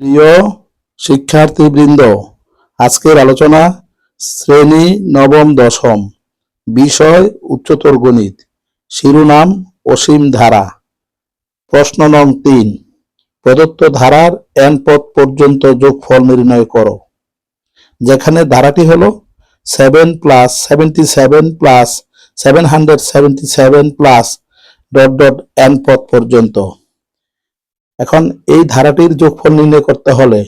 প্রিয় শিক্ষার্থীবৃন্দ, আজকের আলোচনা শ্রেণি নবম দশম, বিষয় উচ্চতর গণিত, শিরোনাম অসীম ধারা। প্রশ্ন নং তিন, প্রদত্ত ধারার এন পদ পর্যন্ত যোগফল নির্ণয় করো, যেখানে ধারাটি হল seven plus seventy seven plus seven hundred seventy seven plus dot dot n পদ পর্যন্ত। এখন এই ধারাটির যোগফল নির্ণয় করতে হলে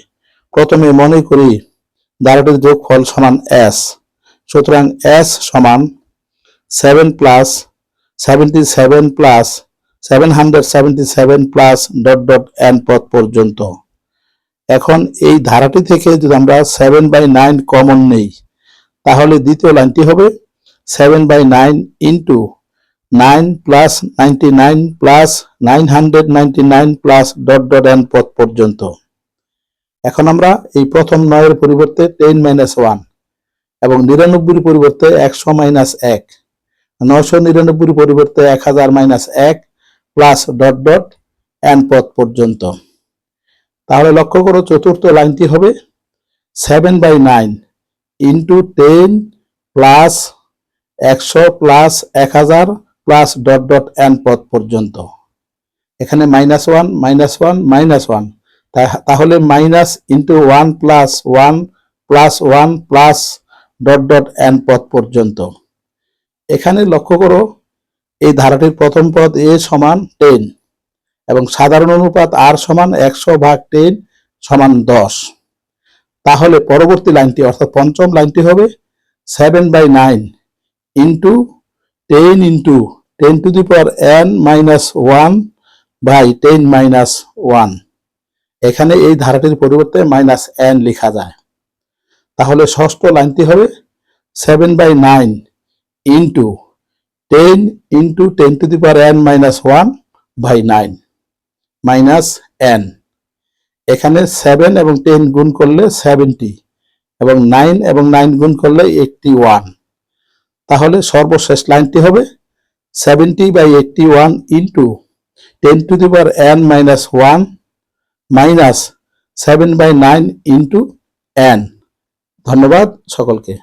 প্রথমে মনে করি ধারাটির যোগফল সমান এস সুতরাং এস সমান seven plus seventy seven plus seven hundred seventy seven plus dot dot n পথ পর্যন্ত। এখন এই ধারাটি থেকে যদি আমরা সেভেন বাই নাইন কমন নেই, তাহলে দ্বিতীয় লাইনটি হবে seven by nine into nine plus ninety nine plus nine hundred ninety nine plus dot dot n পদ পর্যন্ত। এখন আমরা এই প্রথম নয়ের পরিবর্তে টেন মাইনাস ওয়ান এবং নিরানব্বইয়ের পরিবর্তে একশো মাইনাস এক। নশো নিরানব্বইয়ের পরিবর্তে এক হাজার মাইনাস এক প্লাস ডট ডট এন পদ পর্যন্ত। তাহলে লক্ষ্য করো চতুর্থ লাইনটি হবে seven by nine into ten plus একশো প্লাস এক হাজার প্লাস ডট ডট এন পদ পর্যন্ত। এখানে minus one minus one minus one তাহলে minus into one plus one plus one plus dot dot n পদ পর্যন্ত। এখানে লক্ষ্য করো, এই ধারাটির প্রথম পদ এ সমান টেন এবং সাধারণ অনুপাত আর সমান একশো ভাগ টেন সমান দশ। তাহলে পরবর্তী লাইনটি, অর্থাৎ পঞ্চম লাইনটি হবে seven by nine into ten into ten to the power n minus one by ten minus one এখানে এই ধারাটির পরিবর্তে মাইনাস এন লেখা যায়। তাহলে ষষ্ঠ লাইনটি হবে seven by nine into ten into ten to the power n minus one by nine minus n এখানে সেভেন এবং টেন গুণ করলে সেভেন্টি এবং নাইন এবং নাইন গুণ করলে এইটটি ওয়ান তাহলে সর্বশেষ লাইনটি হবে seventy by eighty one into ten to the power n minus one minus seven by nine into n ধন্যবাদ সকলকে।